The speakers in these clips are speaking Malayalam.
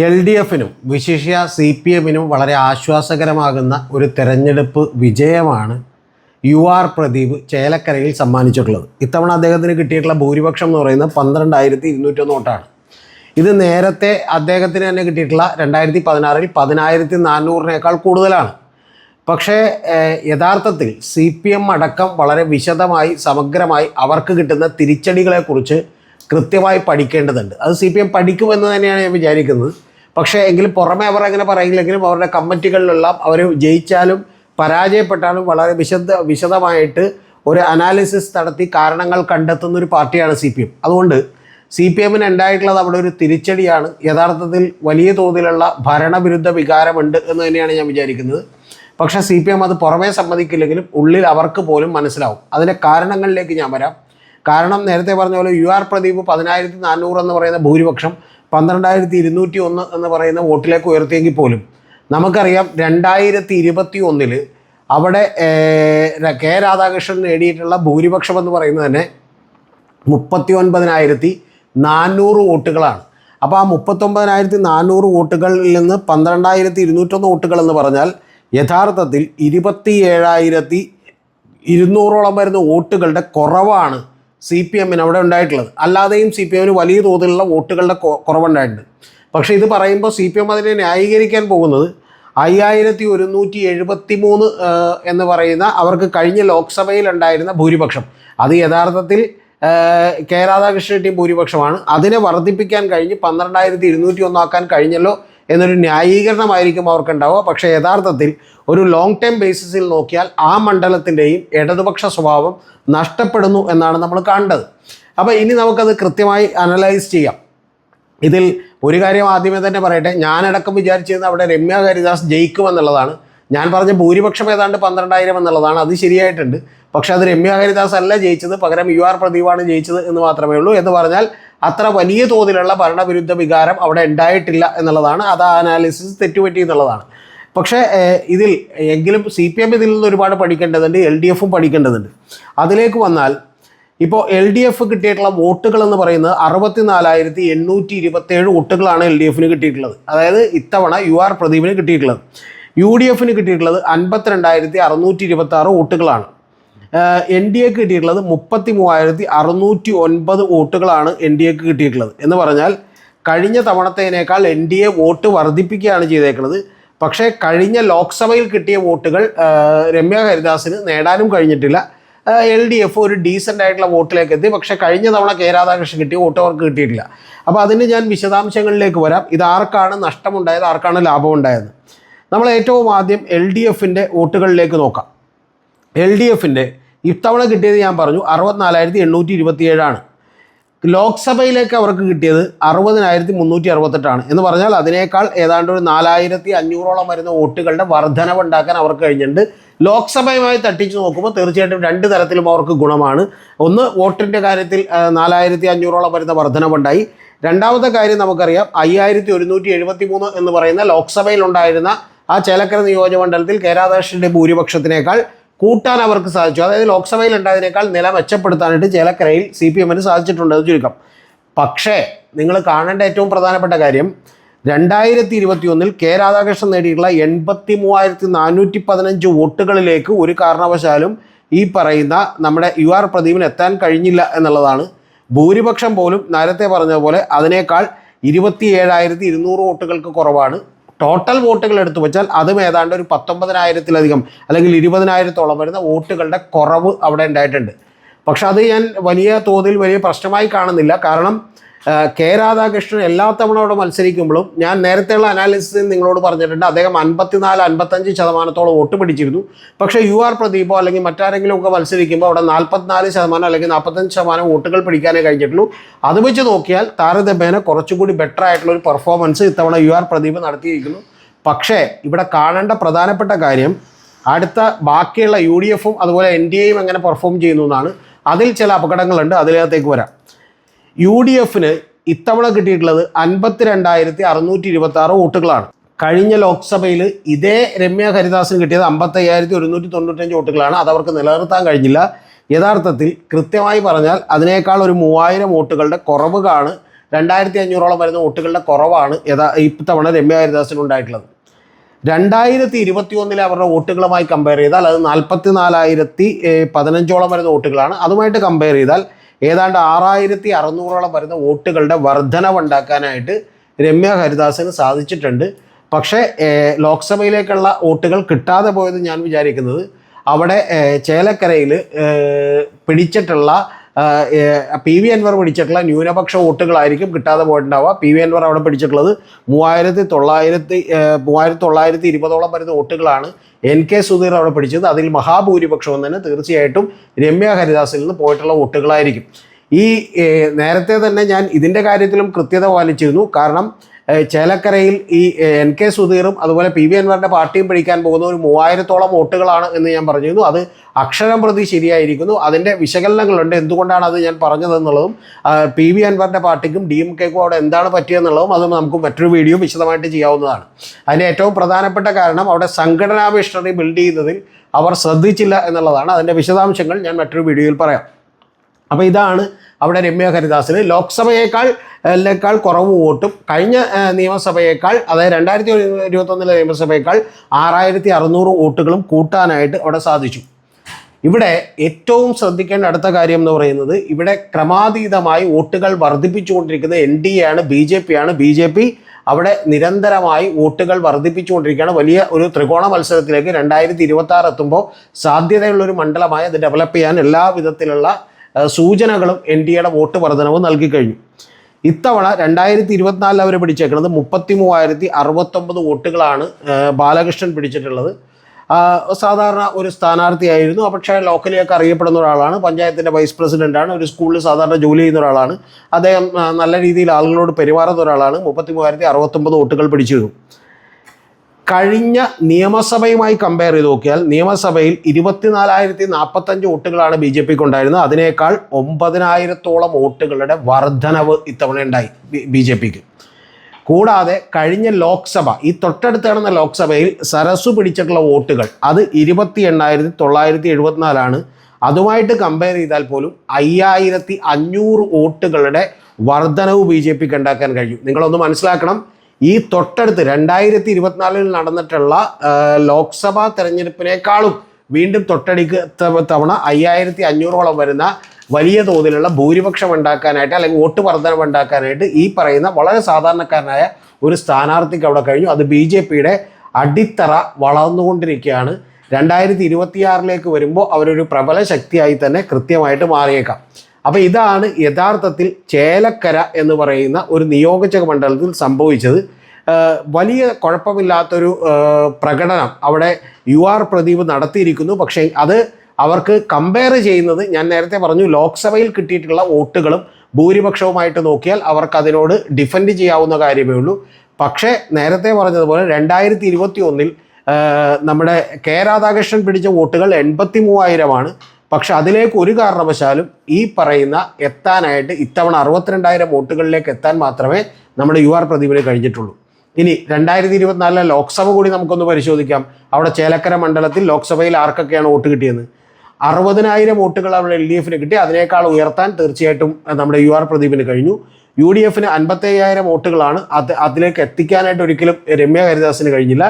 എൽ ഡി എഫിനും വിശിഷ്യ സി പി എമ്മിനും വളരെ ആശ്വാസകരമാകുന്ന ഒരു തെരഞ്ഞെടുപ്പ് വിജയമാണ് യു ആർ പ്രദീപ് ചേലക്കരയിൽ സമ്മാനിച്ചിട്ടുള്ളത്. ഇത്തവണ അദ്ദേഹത്തിന് കിട്ടിയിട്ടുള്ള ഭൂരിപക്ഷം എന്ന് പറയുന്നത് പന്ത്രണ്ടായിരത്തി ഇരുന്നൂറ്റൊന്ന് വോട്ടാണ്. ഇത് നേരത്തെ അദ്ദേഹത്തിന് തന്നെ കിട്ടിയിട്ടുള്ള രണ്ടായിരത്തി പതിനാറിൽ പതിനായിരത്തി നാനൂറിനേക്കാൾ കൂടുതലാണ്. പക്ഷേ യഥാർത്ഥത്തിൽ സി പി എം അടക്കം വളരെ വിശദമായി സമഗ്രമായി അവർക്ക് കിട്ടുന്ന തിരിച്ചടികളെക്കുറിച്ച് കൃത്യമായി പഠിക്കേണ്ടതുണ്ട്. അത് സി പി എം പഠിക്കുമെന്ന് തന്നെയാണ് ഞാൻ വിചാരിക്കുന്നത്. പക്ഷേ എങ്കിലും പുറമെ അവർ അങ്ങനെ പറയില്ലെങ്കിലും അവരുടെ കമ്മിറ്റികളിലെല്ലാം അവർ ജയിച്ചാലും പരാജയപ്പെട്ടാലും വളരെ വിശദ വിശദമായിട്ട് ഒരു അനാലിസിസ് നടത്തി കാരണങ്ങൾ കണ്ടെത്തുന്ന ഒരു പാർട്ടിയാണ് സി പി എം അതുകൊണ്ട് സി പി എമ്മിന് ഉണ്ടായിട്ടുള്ളത് അവിടെ ഒരു തിരിച്ചടിയാണ്. യഥാർത്ഥത്തിൽ വലിയ തോതിലുള്ള ഭരണവിരുദ്ധ വികാരമുണ്ട് എന്ന് തന്നെയാണ് ഞാൻ വിചാരിക്കുന്നത്. പക്ഷേ സി പി എം അത് പുറമേ സമ്മതിക്കില്ലെങ്കിലും ഉള്ളിൽ അവർക്ക് പോലും മനസ്സിലാവും. അതിന്റെ കാരണങ്ങളിലേക്ക് ഞാൻ വരാം. കാരണം നേരത്തെ പറഞ്ഞ പോലെ യു ആർ പ്രദീപ് പതിനായിരത്തി നാനൂറ് എന്ന് പറയുന്ന ഭൂരിപക്ഷം പന്ത്രണ്ടായിരത്തി ഇരുന്നൂറ്റി ഒന്ന് എന്ന് പറയുന്ന വോട്ടിലേക്ക് ഉയർത്തിയെങ്കിൽ പോലും നമുക്കറിയാം രണ്ടായിരത്തി ഇരുപത്തി ഒന്നിൽ അവിടെ കെ രാധാകൃഷ്ണൻ നേടിയിട്ടുള്ള ഭൂരിപക്ഷം എന്ന് പറയുന്നത് തന്നെ മുപ്പത്തി ഒൻപതിനായിരത്തി നാനൂറ് വോട്ടുകളാണ്. അപ്പോൾ ആ മുപ്പത്തൊമ്പതിനായിരത്തി നാനൂറ് വോട്ടുകളിൽ നിന്ന് പന്ത്രണ്ടായിരത്തി ഇരുന്നൂറ്റൊന്ന് വോട്ടുകൾ എന്ന് പറഞ്ഞാൽ യഥാർത്ഥത്തിൽ ഇരുപത്തി ഏഴായിരത്തി ഇരുന്നൂറോളം വരുന്ന വോട്ടുകളുടെ കുറവാണ് സി പി എമ്മിന് അവിടെ ഉണ്ടായിട്ടുള്ളത്. അല്ലാതെയും സി പി എമ്മിന് വലിയ തോതിലുള്ള വോട്ടുകളുടെ കുറവുണ്ടായിട്ടുണ്ട്. പക്ഷേ ഇത് പറയുമ്പോൾ സി പി എം അതിനെ ന്യായീകരിക്കാൻ പോകുന്നത് അയ്യായിരത്തി ഒരുന്നൂറ്റി എഴുപത്തി മൂന്ന് എന്ന് പറയുന്ന അവർക്ക് കഴിഞ്ഞ ലോക്സഭയിലുണ്ടായിരുന്ന ഭൂരിപക്ഷം. അത് യഥാർത്ഥത്തിൽ കെ രാധാകൃഷ്ണൻ കിട്ടിയ ഭൂരിപക്ഷമാണ്. അതിനെ വർദ്ധിപ്പിക്കാൻ കഴിഞ്ഞ് പന്ത്രണ്ടായിരത്തി ഇരുന്നൂറ്റി ഒന്നാക്കാൻ കഴിഞ്ഞല്ലോ. എന്നൊരു ന്യായീകരണമായിരിക്കും അവർക്കുണ്ടാവുക. പക്ഷേ യഥാർത്ഥത്തിൽ ഒരു ലോങ് ടൈം ബേസിസിൽ നോക്കിയാൽ ആ മണ്ഡലത്തിന്റെയും ഇടതുപക്ഷ സ്വഭാവം നഷ്ടപ്പെടുന്നു എന്നാണ് നമ്മൾ കണ്ടത്. അപ്പോൾ ഇനി നമുക്കത് കൃത്യമായി അനലൈസ് ചെയ്യാം. ഇതിൽ ഒരു കാര്യം ആദ്യമേ തന്നെ പറയട്ടെ. ഞാനടക്കം വിചാരിച്ചിരുന്ന അവിടെ രമ്യ ഹരിദാസ് ജയിക്കുമെന്നുള്ളതാണ് ഞാൻ പറഞ്ഞ ഭൂരിപക്ഷം ഏതാണ്ട് പന്ത്രണ്ടായിരം എന്നുള്ളതാണ്. അത് ശരിയായിട്ടുണ്ട്. പക്ഷേ അത് രമ്യ ഹരിദാസ് അല്ല ജയിച്ചത്. പകരം യു ആർ പ്രദീപാണ് ജയിച്ചത് എന്ന് മാത്രമേ ഉള്ളൂ എന്ന് പറഞ്ഞാൽ അത്ര വലിയ തോതിലുള്ള ഭരണവിരുദ്ധ വികാരം അവിടെ ഉണ്ടായിട്ടില്ല എന്നുള്ളതാണ്. അത് അനാലിസിസ് തെറ്റുപറ്റി എന്നുള്ളതാണ്. പക്ഷേ ഇതിൽ എങ്കിലും സി പി എം ഇതിൽ നിന്ന് ഒരുപാട് പഠിക്കേണ്ടതുണ്ട് എൽ ഡി എഫും പഠിക്കേണ്ടതുണ്ട്. അതിലേക്ക് വന്നാൽ ഇപ്പോൾ എൽ ഡി എഫ് കിട്ടിയിട്ടുള്ള വോട്ടുകൾ എന്ന് പറയുന്നത് അറുപത്തിനാലായിരത്തി എണ്ണൂറ്റി ഇരുപത്തേഴ് വോട്ടുകളാണ് എൽ ഡി എഫിന് കിട്ടിയിട്ടുള്ളത്. അതായത് ഇത്തവണ യു ആർ പ്രദീപിന് കിട്ടിയിട്ടുള്ളത്. യു ഡി എഫിന് കിട്ടിയിട്ടുള്ളത് അൻപത്തിരണ്ടായിരത്തി അറുന്നൂറ്റി ഇരുപത്തി ആറ് വോട്ടുകളാണ്. എൻ ഡി എക്ക് കിട്ടിയിട്ടുള്ളത് മുപ്പത്തി മൂവായിരത്തി അറുന്നൂറ്റി ഒൻപത് വോട്ടുകളാണ് എൻ ഡി എക്ക് കിട്ടിയിട്ടുള്ളത്. എന്ന് പറഞ്ഞാൽ കഴിഞ്ഞ തവണത്തേനേക്കാൾ എൻ ഡി എ വോട്ട് വർദ്ധിപ്പിക്കുകയാണ് ചെയ്തേക്കുന്നത്. പക്ഷേ കഴിഞ്ഞ ലോക്സഭയിൽ കിട്ടിയ വോട്ടുകൾ രമ്യ ഹരിദാസിന് നേടാനും കഴിഞ്ഞിട്ടില്ല. എൽ ഡി എഫ് ഒരു ഡീസന്റ് ആയിട്ടുള്ള വോട്ടിലേക്ക് എത്തി. പക്ഷേ കഴിഞ്ഞ തവണ കെ രാധാകൃഷ്ണൻ കിട്ടിയ വോട്ട് അവർക്ക് കിട്ടിയിട്ടില്ല. അപ്പോൾ അതിന് ഞാൻ വിശദാംശങ്ങളിലേക്ക് വരാം. ഇത് ആർക്കാണ് നഷ്ടമുണ്ടായത് ആർക്കാണ് ലാഭമുണ്ടായത്? നമ്മൾ ഏറ്റവും ആദ്യം എൽ ഡി എഫിന്റെ വോട്ടുകളിലേക്ക് നോക്കാം. എൽ ഡി എഫിന്റെ ഇത്തവണ കിട്ടിയത് ഞാൻ പറഞ്ഞു അറുപത്തിനാലായിരത്തി എണ്ണൂറ്റി ഇരുപത്തിയേഴാണ് ലോക്സഭയിലേക്ക് അവർക്ക് കിട്ടിയത് അറുപതിനായിരത്തി മുന്നൂറ്റി അറുപത്തെട്ടാണ് എന്ന് പറഞ്ഞാൽ അതിനേക്കാൾ ഏതാണ്ട് ഒരു നാലായിരത്തി അഞ്ഞൂറോളം വരുന്ന വോട്ടുകളുടെ വർധനവ് ഉണ്ടാക്കാൻ അവർക്ക് കഴിഞ്ഞിട്ടുണ്ട്. ലോക്സഭയുമായി തട്ടിച്ച് നോക്കുമ്പോൾ തീർച്ചയായിട്ടും രണ്ട് തരത്തിലും അവർക്ക് ഗുണമാണ്. ഒന്ന് വോട്ടിന്റെ കാര്യത്തിൽ നാലായിരത്തി അഞ്ഞൂറോളം വരുന്ന വർധനവുണ്ടായി. രണ്ടാമത്തെ കാര്യം നമുക്കറിയാം അയ്യായിരത്തി ഒരുന്നൂറ്റി എഴുപത്തി മൂന്ന് എന്ന് പറയുന്ന ലോക്സഭയിലുണ്ടായിരുന്ന ആ ചേലക്കര നിയോജകമണ്ഡലത്തിൽ കെ രാധാകൃഷ്ണന്റെ ഭൂരിപക്ഷത്തിനേക്കാൾ കൂട്ടാൻ അവർക്ക് സാധിച്ചു. അതായത് ലോക്സഭയിൽ ഉണ്ടായതിനേക്കാൾ നില മെച്ചപ്പെടുത്താനായിട്ട് ചേലക്കരയിൽ സി പി എമ്മിന് സാധിച്ചിട്ടുണ്ട് അത് ചുരുക്കം. പക്ഷേ നിങ്ങൾ കാണേണ്ട ഏറ്റവും പ്രധാനപ്പെട്ട കാര്യം രണ്ടായിരത്തി ഇരുപത്തി ഒന്നിൽ കെ രാധാകൃഷ്ണൻ നേടിയിട്ടുള്ള എൺപത്തി മൂവായിരത്തി നാനൂറ്റി പതിനഞ്ച് വോട്ടുകളിലേക്ക് ഒരു കാരണവശാലും ഈ പറയുന്ന നമ്മുടെ യു ആർ പ്രദീപിന് എത്താൻ കഴിഞ്ഞില്ല എന്നുള്ളതാണ് ഭൂരിപക്ഷം പോലും നേരത്തെ പറഞ്ഞതുപോലെ അതിനേക്കാൾ ഇരുപത്തി ഏഴായിരത്തി ഇരുന്നൂറ് വോട്ടുകൾക്ക് കുറവാണ് ടോട്ടൽ വോട്ടുകൾ എടുത്തു വെച്ചാൽ അതും ഏതാണ്ട് ഒരു പത്തൊമ്പതിനായിരത്തിലധികം അല്ലെങ്കിൽ ഇരുപതിനായിരത്തോളം വരുന്ന വോട്ടുകളുടെ കുറവ് അവിടെ ഉണ്ടായിട്ടുണ്ട്. പക്ഷെ അത് ഞാൻ വലിയ തോതിൽ വലിയ പ്രശ്നമായി കാണുന്നില്ല. കാരണം കെ രാധാകൃഷ്ണൻ എല്ലാ തവണ അവിടെ മത്സരിക്കുമ്പോഴും ഞാൻ നേരത്തെയുള്ള അനാലിസിസ് നിങ്ങളോട് പറഞ്ഞിട്ടുണ്ട് അദ്ദേഹം അൻപത്തിനാല് അൻപത്തഞ്ച് ശതമാനത്തോളം വോട്ട് പിടിച്ചിരുന്നു. പക്ഷേ യു ആർ പ്രദീപോ അല്ലെങ്കിൽ മറ്റാരെങ്കിലും ഒക്കെ മത്സരിക്കുമ്പോൾ അവിടെ നാൽപ്പത്തിനാല് ശതമാനം അല്ലെങ്കിൽ നാൽപ്പത്തഞ്ച് ശതമാനം വോട്ടുകൾ പിടിക്കാനേ കഴിഞ്ഞിട്ടുള്ളൂ. അത് വെച്ച് നോക്കിയാൽ താരതമ്യേന കുറച്ചുകൂടി ബെറ്റർ ആയിട്ടുള്ള ഒരു പെർഫോമൻസ് ഇത്തവണ യു ആർ പ്രദീപ് നടത്തിയിരിക്കുന്നു. പക്ഷേ ഇവിടെ കാണേണ്ട പ്രധാനപ്പെട്ട കാര്യം അടുത്ത ബാക്കിയുള്ള യു ഡി എഫും അതുപോലെ എൻ ഡി എയും എങ്ങനെ പെർഫോം ചെയ്യുന്നു എന്നാണ്. അതിൽ ചില അപകടങ്ങളുണ്ട് അതിനകത്തേക്ക് വരാം. യു ഡി എഫിന് ഇത്തവണ കിട്ടിയിട്ടുള്ളത് അൻപത്തിരണ്ടായിരത്തി അറുന്നൂറ്റി ഇരുപത്തി ആറ് വോട്ടുകളാണ്. കഴിഞ്ഞ ലോക്സഭയിൽ ഇതേ രമ്യ ഹരിദാസിന് കിട്ടിയത് അമ്പത്തയ്യായിരത്തി ഒരുന്നൂറ്റി തൊണ്ണൂറ്റഞ്ച് വോട്ടുകളാണ്. അത് അവർക്ക് നിലനിർത്താൻ കഴിഞ്ഞില്ല. യഥാർത്ഥത്തിൽ കൃത്യമായി പറഞ്ഞാൽ അതിനേക്കാൾ ഒരു മൂവായിരം വോട്ടുകളുടെ കുറവുകാണ് രണ്ടായിരത്തി അഞ്ഞൂറോളം വരുന്ന വോട്ടുകളുടെ കുറവാണ് യഥാ ഇത്തവണ രമ്യ ഹരിദാസിന് ഉണ്ടായിട്ടുള്ളത്. രണ്ടായിരത്തി ഇരുപത്തി ഒന്നിലെ അവരുടെ വോട്ടുകളുമായി കമ്പയർ ചെയ്താൽ അത് നാൽപ്പത്തി നാലായിരത്തി പതിനഞ്ചോളം വരുന്ന വോട്ടുകളാണ്. അതുമായിട്ട് കമ്പയർ ചെയ്താൽ ഏതാണ്ട് ആറായിരത്തി അറുന്നൂറോളം വരുന്ന വോട്ടുകളുടെ വർധനവുണ്ടാക്കാനായിട്ട് രമ്യ ഹരിദാസിന് സാധിച്ചിട്ടുണ്ട്. പക്ഷേ ലോക്സഭയിലേക്കുള്ള വോട്ടുകൾ കിട്ടാതെ പോയത് ഞാൻ വിചാരിക്കുന്നത് അവിടെ ചേലക്കരയിൽ പിടിച്ചിട്ടുള്ള പി വി അൻവർ പിടിച്ചിട്ടുള്ള ന്യൂനപക്ഷ വോട്ടുകളായിരിക്കും കിട്ടാതെ പോയിട്ടുണ്ടാവുക. പി വി അൻവർ അവിടെ പിടിച്ചിട്ടുള്ളത് മൂവായിരത്തി തൊള്ളായിരത്തി മൂവായിരത്തി തൊള്ളായിരത്തി ഇരുപതോളം വരുന്ന വോട്ടുകളാണ് എൻ കെ സുധീർ അവിടെ പിടിച്ചത്. അതിൽ മഹാഭൂരിപക്ഷവും തന്നെ തീർച്ചയായിട്ടും രമ്യ ഹരിദാസിൽ നിന്ന് പോയിട്ടുള്ള വോട്ടുകളായിരിക്കും. ഈ നേരത്തെ തന്നെ ഞാൻ ഇതിന്റെ കാര്യത്തിലും കൃത്യത പാലിച്ചിരുന്നു. കാരണം ചേലക്കരയിൽ ഈ എൻ കെ സുധീറും അതുപോലെ പി വി അൻവറിന്റെ പാർട്ടിയും പിടിക്കാൻ പോകുന്ന ഒരു മൂവായിരത്തോളം വോട്ടുകളാണ് എന്ന് ഞാൻ പറഞ്ഞിരുന്നു. അത് അക്ഷരം പ്രതി ശരിയായിരിക്കുന്നു. അതിന്റെ വിശകലനങ്ങളുണ്ട്. എന്തുകൊണ്ടാണ് അത് ഞാൻ പറഞ്ഞതെന്നുള്ളതും പി വി അൻവറിന്റെ പാർട്ടിക്കും ഡി എം കെക്കും അവിടെ എന്താണ് പറ്റിയെന്നുള്ളതും അത് നമുക്ക് മറ്റൊരു വീഡിയോ വിശദമായിട്ട് ചെയ്യാവുന്നതാണ്. അതിന്റെ ഏറ്റവും പ്രധാനപ്പെട്ട കാരണം അവിടെ സംഘടനാ മിഷണറി ബിൽഡ് ചെയ്യുന്നതിൽ അവർ ശ്രദ്ധിച്ചില്ല എന്നുള്ളതാണ്. അതിന്റെ വിശദാംശങ്ങൾ ഞാൻ മറ്റൊരു വീഡിയോയിൽ പറയാം. അപ്പോൾ ഇതാണ് അവിടെ രമ്യ ഹരിദാസിന്. ലോക്സഭയേക്കാൾ ക്കാൾ കുറവ് വോട്ടും. കഴിഞ്ഞ നിയമസഭയേക്കാൾ അതായത് രണ്ടായിരത്തി ഇരുപത്തൊന്നിലെ നിയമസഭയേക്കാൾ ആറായിരത്തി അറുന്നൂറ് വോട്ടുകളും കൂട്ടാനായിട്ട് അവിടെ സാധിച്ചു. ഇവിടെ ഏറ്റവും ശ്രദ്ധിക്കേണ്ട അടുത്ത കാര്യം എന്ന് പറയുന്നത് ഇവിടെ ക്രമാതീതമായി വോട്ടുകൾ വർദ്ധിപ്പിച്ചുകൊണ്ടിരിക്കുന്നത് എൻ ഡി എ ആണ് ബി ജെ പി ആണ് ബി ജെ പി അവിടെ നിരന്തരമായി വോട്ടുകൾ വർദ്ധിപ്പിച്ചുകൊണ്ടിരിക്കുകയാണ്. വലിയ ഒരു ത്രികോണ മത്സരത്തിലേക്ക് രണ്ടായിരത്തി ഇരുപത്തി ആറ് എത്തുമ്പോൾ സാധ്യതയുള്ള ഒരു മണ്ഡലമായി അത് ഡെവലപ്പ് ചെയ്യാൻ എല്ലാ വിധത്തിലുള്ള സൂചനകളും എൻ ഡി എയുടെ വോട്ട് വർധനവ് നൽകി കഴിഞ്ഞു. ഇത്തവണ രണ്ടായിരത്തി ഇരുപത്തിനാലിൽ അവർ പിടിച്ചേക്കുന്നത് മുപ്പത്തി മൂവായിരത്തി അറുപത്തൊമ്പത് വോട്ടുകളാണ് ബാലകൃഷ്ണൻ പിടിച്ചിട്ടുള്ളത്. സാധാരണ ഒരു സ്ഥാനാർത്ഥിയായിരുന്നു. പക്ഷേ ലോക്കലിയൊക്കെ അറിയപ്പെടുന്ന ഒരാളാണ്. പഞ്ചായത്തിന്റെ വൈസ് പ്രസിഡന്റാണ് ഒരു സ്കൂളിൽ സാധാരണ ജോലി ചെയ്യുന്ന ഒരാളാണ്. അദ്ദേഹം നല്ല രീതിയിൽ ആളുകളോട് പെരുമാറുന്ന ഒരാളാണ്. മുപ്പത്തി മൂവായിരത്തി അറുപത്തൊമ്പത് വോട്ടുകൾ പിടിച്ചിരുന്നു. കഴിഞ്ഞ നിയമസഭയുമായി കമ്പയർ ചെയ്ത് നോക്കിയാൽ നിയമസഭയിൽ ഇരുപത്തിനാലായിരത്തി നാൽപ്പത്തഞ്ച് വോട്ടുകളാണ് ബി ജെ പിക്ക് ഉണ്ടായിരുന്നത്. അതിനേക്കാൾ ഒമ്പതിനായിരത്തോളം വോട്ടുകളുടെ വർധനവ് ഇത്തവണ ഉണ്ടായി ബി ജെ പിക്ക്. കൂടാതെ കഴിഞ്ഞ ലോക്സഭ ഈ തൊട്ടടുത്ത് കിടന്ന ലോക്സഭയിൽ സരസു പിടിച്ചിട്ടുള്ള വോട്ടുകൾ അത് ഇരുപത്തി എണ്ണായിരത്തി തൊള്ളായിരത്തി എഴുപത്തിനാലാണ് അതുമായിട്ട് കമ്പയർ ചെയ്താൽ പോലും അയ്യായിരത്തി അഞ്ഞൂറ് വോട്ടുകളുടെ വർധനവ് ബി ജെ പിക്ക് ഉണ്ടാക്കാൻ കഴിയും. നിങ്ങളൊന്ന് മനസ്സിലാക്കണം ഈ തൊട്ടടുത്ത് രണ്ടായിരത്തി ഇരുപത്തിനാലിൽ നടന്നിട്ടുള്ള ലോക്സഭാ തെരഞ്ഞെടുപ്പിനേക്കാളും വീണ്ടും തൊട്ടടിക്ക് തവണ അയ്യായിരത്തി അഞ്ഞൂറോളം വരുന്ന വലിയ തോതിലുള്ള ഭൂരിപക്ഷം ഉണ്ടാക്കാനായിട്ട് അല്ലെങ്കിൽ വോട്ട് വർധനം ഉണ്ടാക്കാനായിട്ട് ഈ പറയുന്ന വളരെ സാധാരണക്കാരനായ ഒരു സ്ഥാനാർത്ഥിക്ക് അവിടെ കഴിഞ്ഞു. അത് ബി ജെ പിയുടെ അടിത്തറ വളർന്നുകൊണ്ടിരിക്കുകയാണ്. രണ്ടായിരത്തി ഇരുപത്തിയാറിലേക്ക് വരുമ്പോൾ അവരൊരു പ്രബല ശക്തിയായി തന്നെ കൃത്യമായിട്ട് മാറിയേക്കാം. അപ്പോൾ ഇതാണ് യഥാർത്ഥത്തിൽ ചേലക്കര എന്ന് പറയുന്ന ഒരു നിയോജക മണ്ഡലത്തിൽ സംഭവിച്ചത്. വലിയ കുഴപ്പമില്ലാത്തൊരു പ്രകടനം അവിടെ യു ആർ പ്രദീപ് നടത്തിയിരിക്കുന്നു. പക്ഷേ അത് അവർക്ക് കമ്പയർ ചെയ്യുന്നത് ഞാൻ നേരത്തെ പറഞ്ഞു ലോക്സഭയിൽ കിട്ടിയിട്ടുള്ള വോട്ടുകളും ഭൂരിപക്ഷവുമായിട്ട് നോക്കിയാൽ അവർക്ക് അതിനോട് ഡിഫെൻഡ് ചെയ്യാവുന്ന കാര്യമേ ഉള്ളൂ. പക്ഷേ നേരത്തെ പറഞ്ഞതുപോലെ രണ്ടായിരത്തി ഇരുപത്തി ഒന്നിൽ നമ്മുടെ കെ രാധാകൃഷ്ണൻ പിടിച്ച വോട്ടുകൾ എൺപത്തി മൂവായിരമാണ് പക്ഷെ അതിലേക്ക് ഒരു കാരണവശാലും ഈ പറയുന്ന എത്താനായിട്ട് ഇത്തവണ അറുപത്തിരണ്ടായിരം വോട്ടുകളിലേക്ക് എത്താൻ മാത്രമേ നമ്മുടെ യു ആർ പ്രദീപിന് കഴിഞ്ഞിട്ടുള്ളൂ. ഇനി രണ്ടായിരത്തി ഇരുപത്തിനാലിലെ ലോക്സഭ കൂടി നമുക്കൊന്ന് പരിശോധിക്കാം. അവിടെ ചേലക്കര മണ്ഡലത്തിൽ ലോക്സഭയിൽ ആർക്കൊക്കെയാണ് വോട്ട് കിട്ടിയത് അറുപതിനായിരം വോട്ടുകൾ അവിടെ എൽ ഡി എഫിന് കിട്ടി. അതിനേക്കാൾ ഉയർത്താൻ തീർച്ചയായിട്ടും നമ്മുടെ യു ആർ പ്രദീപിന് കഴിഞ്ഞു. യു ഡി എഫിന് അൻപത്തയ്യായിരം വോട്ടുകളാണ് അത് അതിലേക്ക് എത്തിക്കാനായിട്ട് ഒരിക്കലും രമ്യ ഹരിദാസിന് കഴിഞ്ഞില്ല.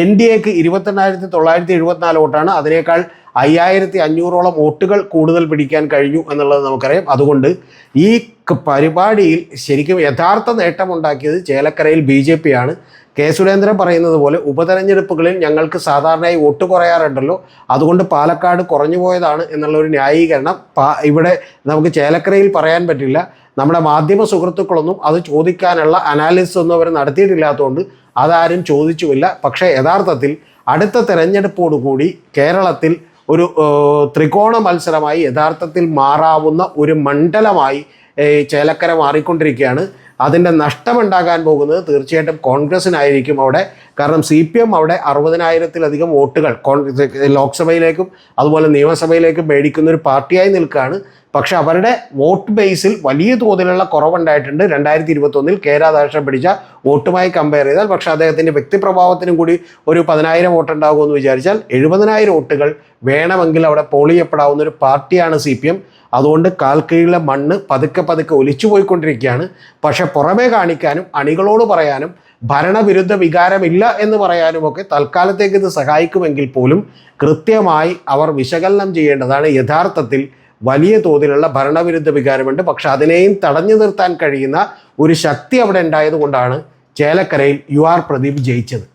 എൻ ഡി എക്ക് ഇരുപത്തെണ്ണായിരത്തി തൊള്ളായിരത്തി എഴുപത്തിനാല് വോട്ടാണ്. അതിനേക്കാൾ അയ്യായിരത്തി അഞ്ഞൂറോളം വോട്ടുകൾ കൂടുതൽ പിടിക്കാൻ കഴിഞ്ഞു എന്നുള്ളത് നമുക്കറിയാം. അതുകൊണ്ട് ഈ പരിപാടിയിൽ ശരിക്കും യഥാർത്ഥ നേട്ടമുണ്ടാക്കിയത് ചേലക്കരയിൽ ബി ജെ പി ആണ് കെ സുരേന്ദ്രൻ പറയുന്നത് പോലെ ഉപതെരഞ്ഞെടുപ്പുകളിൽ ഞങ്ങൾക്ക് സാധാരണയായി വോട്ട് കുറയാറുണ്ടല്ലോ. അതുകൊണ്ട് പാലക്കാട് കുറഞ്ഞു പോയതാണ് എന്നുള്ള ഒരു ന്യായീകരണം ഇവിടെ നമുക്ക് ചേലക്കരയിൽ പറയാൻ പറ്റില്ല. നമ്മുടെ മാധ്യമ സുഹൃത്തുക്കളൊന്നും അത് ചോദിക്കാനുള്ള അനാലിസിസ് ഒന്നും അവർ നടത്തിയിട്ടില്ലാത്തതുകൊണ്ട് അതാരും ചോദിച്ചുമില്ല. പക്ഷേ യഥാർത്ഥത്തിൽ അടുത്ത തെരഞ്ഞെടുപ്പോടുകൂടി കേരളത്തിൽ ഒരു ത്രികോണ മത്സരമായി യഥാർത്ഥത്തിൽ മാറാവുന്ന ഒരു മണ്ഡലമായി ചേലക്കര മാറിക്കൊണ്ടിരിക്കുകയാണ്. അതിന്റെ നഷ്ടമുണ്ടാകാൻ പോകുന്നത് തീർച്ചയായിട്ടും കോൺഗ്രസിനായിരിക്കും അവിടെ. കാരണം സി പി എം അവിടെ അറുപതിനായിരത്തിലധികം വോട്ടുകൾ ലോക്സഭയിലേക്കും അതുപോലെ നിയമസഭയിലേക്കും മേടിക്കുന്ന ഒരു പാർട്ടിയായി നിൽക്കുകയാണ്. പക്ഷെ അവരുടെ വോട്ട് ബേസിൽ വലിയ തോതിലുള്ള കുറവുണ്ടായിട്ടുണ്ട്. രണ്ടായിരത്തി ഇരുപത്തൊന്നിൽ കെ പിടിച്ച വോട്ടുമായി കമ്പയർ ചെയ്താൽ പക്ഷെ അദ്ദേഹത്തിന്റെ വ്യക്തിപ്രഭാവത്തിനും കൂടി ഒരു പതിനായിരം വോട്ട് ഉണ്ടാകുമെന്ന് വിചാരിച്ചാൽ എഴുപതിനായിരം വോട്ടുകൾ വേണമെങ്കിൽ അവിടെ പോൾ ചെയ്യപ്പെടാവുന്ന ഒരു പാർട്ടിയാണ് സി പി എം അതുകൊണ്ട് കാൽക്കീഴിലെ മണ്ണ് പതുക്കെ പതുക്കെ ഒലിച്ചു പോയിക്കൊണ്ടിരിക്കുകയാണ്. പക്ഷെ പുറമേ കാണിക്കാനും അണികളോട് പറയാനും ഭരണവിരുദ്ധ വികാരമില്ല എന്ന് പറയാനുമൊക്കെ തൽക്കാലത്തേക്ക് ഇത് സഹായിക്കുമെങ്കിൽ പോലും കൃത്യമായി അവർ വിശകലനം ചെയ്യേണ്ടതാണ്. യഥാർത്ഥത്തിൽ വലിയ തോതിലുള്ള ഭരണവിരുദ്ധ വികാരമുണ്ട്. പക്ഷെ അതിനെയും തടഞ്ഞു നിർത്താൻ കഴിയുന്ന ഒരു ശക്തി അവിടെ ഉണ്ടായതുകൊണ്ടാണ് ചേലക്കരയിൽ യു ആർ പ്രദീപ് ജയിച്ചത്.